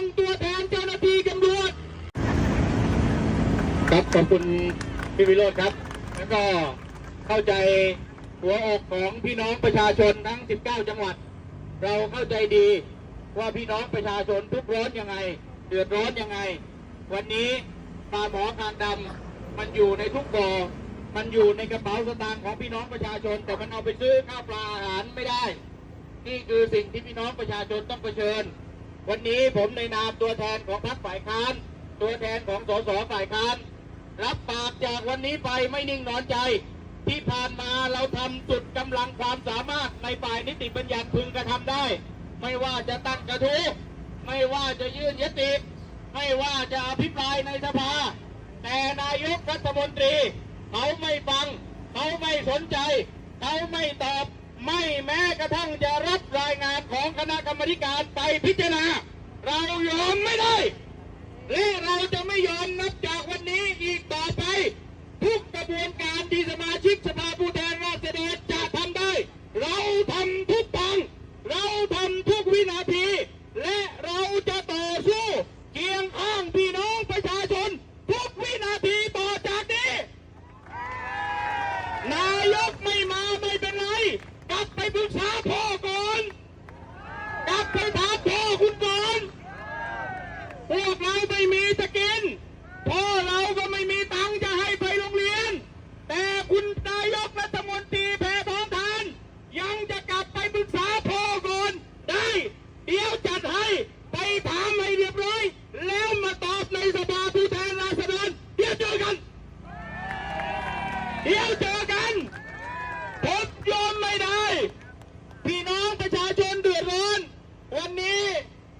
งตัวแทนเจ้าหน้าที่ตำรวจครับขอบคุณพี่วิโรจน์ครับ แล้วก็เข้าใจหัวอกของพี่น้องประชาชนทั้ง 19 จังหวัด เราเข้าใจดีว่าพี่น้องประชาชนทุกร้อนยังไง เดือดร้อนยังไง วันนี้ปลาหมอคางดำมันอยู่ในทุกบ่อมันอยู่ในกระเป๋าสตางค์ของพี่น้องประชาชน แต่มันเอาไปซื้อข้าวปลาอาหารไม่ได้ นี่คือสิ่งที่พี่น้องประชาชนต้องเผชิญ วันนี้ผมในนามตัวแทนของพรรคฝ่ายค้าน ตัวแทนของสสฝ่ายค้าน รับปากจากวันนี้ไปไม่นิ่งนอนใจ ที่ผ่านมาเราทำสุดกำลังความสามารถในฝ่ายนิติบัญญัติพึงกระทำได้ ไม่ว่าจะตั้งกระทู้ไม่ว่าจะยื่นยติ ไม่ว่าจะอภิปรายในสภา แต่นายกรัฐมนตรี เขาไม่ฟัง เขาไม่สนใจ เขาไม่ตอบ ไม่แม้กระทั่งจะรับรายงานของคณะกรรมการไปพิจารณา เรายอมไม่ได้ และเราจะไม่ยอมนับจากวันนี้อีกต่อไป ทุกกระบวนการที่สมาชิกสภาผู้แทนราษฎรจะทำได้ เราทำทุกทางเราทำทุกวินาที และเราจะต่อสู้เคียงข้างพี่น้องประชาชน ทุกวินาทีต่อจากนี้ นายกไม่มาไม่เป็นไร ไปปรึกษาพ่อก่อน กลับไปถามพ่อคุณก่อนพวกเราไม่มีจะกิน พ่อเราก็ไม่มีตังค์จะให้ไปโรงเรียน แต่คุณนายกรัฐมนตรีแพทองทาน ยังจะกลับไปปรึกษาพ่อก่อน ได้ เดี๋ยวจัดให้ไปถามให้เรียบร้อย แล้วมาตอบในสภาผู้แทนราษฎรเดี๋ยวเจอกัน เดี๋ยวเจอกันผมยอมไม่ได้ พี่น้องประชาชนเดือดร้อน วันนี้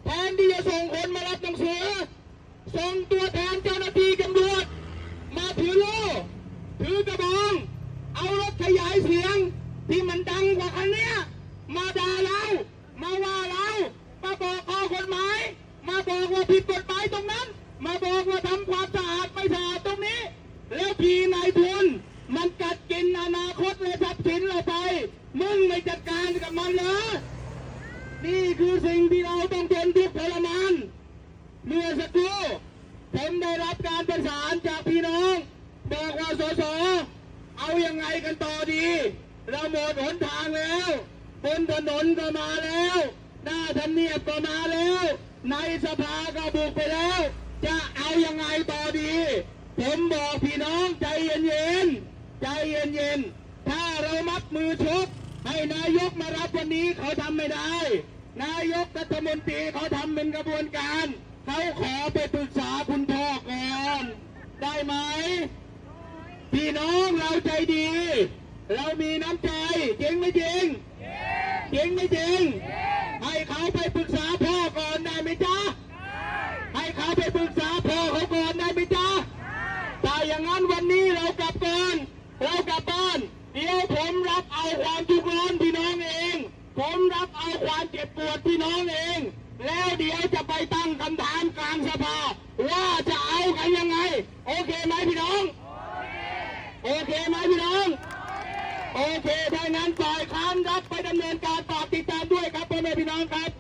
แทนที่จะส่งคนมารับหนังสือ ส่งตัวแทนเจ้าหน้าที่ตำรวจมาถือโล่ถือกระบอง เอารถข ยายเสียง ที่มันดังกว่าคันเนี้ยมาด่าเรา มาว่าเรา มาบอกข้อกฎหมาย มาบอกว่าผิดกฎหมายตรงนั้น มาบอกว่าทำความสะอาดไม่สะอาดตรงนี้ แล้วพี่นายทุนมันกัดกินอนาคตและทรัพย์สินเราไป มึงไม่จัดการกับมันเหรอนี่คือสิ่งที่เราต้องทนทุกข์ทรมานเมื่อสักครู่ผมได้รับการประสานจากพี่น้อง บอกว่าสส เอายังไงกันต่อดี เราหมดหนทางแล้วบนถนนก็มาแล้ว หน้าทำเนียบก็มาแล้ว ในสภาก็บุกไปแล้ว จะเอายังไงต่อดี ผมบอกพี่น้องใจเย็นๆใจเย็นๆถ้าเรามัดมือชกให้นายกมารับวันนี้เขาทำไม่ได้ นายกรัฐมนตรีเขาทำเป็นกระบวนการเขาขอไปปรึกษาคุณพ่อก่อน ได้ไหม พี่ น้องเราใจดี เรามีน้ำใจจริงไม่จริงจริงไม่จริง ให้เขาไปปรึกษาพ่อก่อนได้ไหมจ๊ะให้เขาไปปรึกษาพ่อเขาก่อนได้ไหมจ๊ะถ้าอย่างนั้นวันนี้เรากลับก่อนเรากลับบ้านเดี๋ยวผมรับเอาความทุกข์ร้อนพี่น้องเอง ผมรับเอาความเจ็บปวดพี่น้องเอง แล้วเดี๋ยวจะไปตั้งคำถามกลางสภาว่าจะเอากันยังไง โอเคไหมพี่น้อง โอเคไหมพี่น้อง โอ นั้นฝ่ายค้านรับไปดำเนินการฝากติดตามด้วยครับพ่อแม่พี่น้องครับ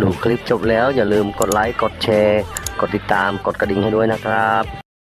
ดูคลิปจบแล้วอย่าลืมกดไลค์กดแชร์ กดติดตามกดกระดิ่งให้ด้วยนะครับ